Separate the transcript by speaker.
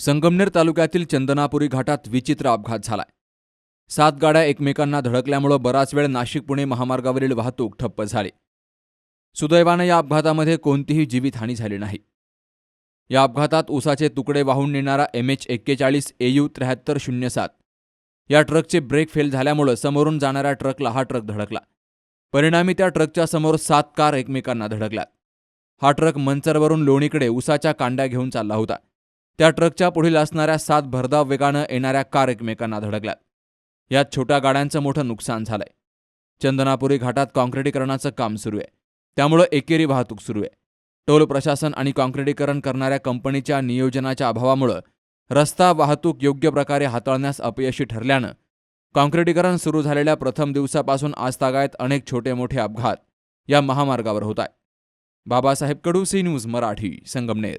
Speaker 1: संगमनेर तालुक्यातील चंदनापुरी घाटात विचित्र अपघात झालाय. सात गाड्या एकमेकांना धडकल्यामुळं बराच वेळ नाशिक पुणे महामार्गावरील वाहतूक ठप्प झाली. सुदैवानं या अपघातामध्ये कोणतीही जीवितहानी झाली नाही. या अपघातात ऊसाचे तुकडे वाहून नेणारा एम एच एक्केचाळीस एयू त्र्याहत्तर शून्य सात या ट्रकचे ब्रेक फेल झाल्यामुळं समोरून जाणाऱ्या ट्रकला हा ट्रक धडकला. परिणामी त्या ट्रकच्या समोर सात कार एकमेकांना धडकल्यात हा ट्रक मंचरवरून लोणीकडे ऊसाच्या कांड्या घेऊन चालला होता. त्या ट्रकच्या पुढील असणाऱ्या सात भरधाव वेगानं येणाऱ्या कार एकमेकांना धडकल्यात यात छोट्या गाड्यांचं मोठं नुकसान झालंय. चंदनापुरी घाटात काँक्रिटीकरणाचं काम सुरू आहे. त्यामुळं एकेरी वाहतूक सुरू आहे. टोल प्रशासन आणि काँक्रिटीकरण करणाऱ्या कंपनीच्या नियोजनाच्या अभावामुळं रस्ता वाहतूक योग्य प्रकारे हाताळण्यास अपयशी ठरल्यानं काँक्रिटीकरण सुरू झालेल्या प्रथम दिवसापासून आजतागायत अनेक छोटे मोठे अपघात या महामार्गावर होत आहे. Babasaheb Kadu C news Marathi Sangamner.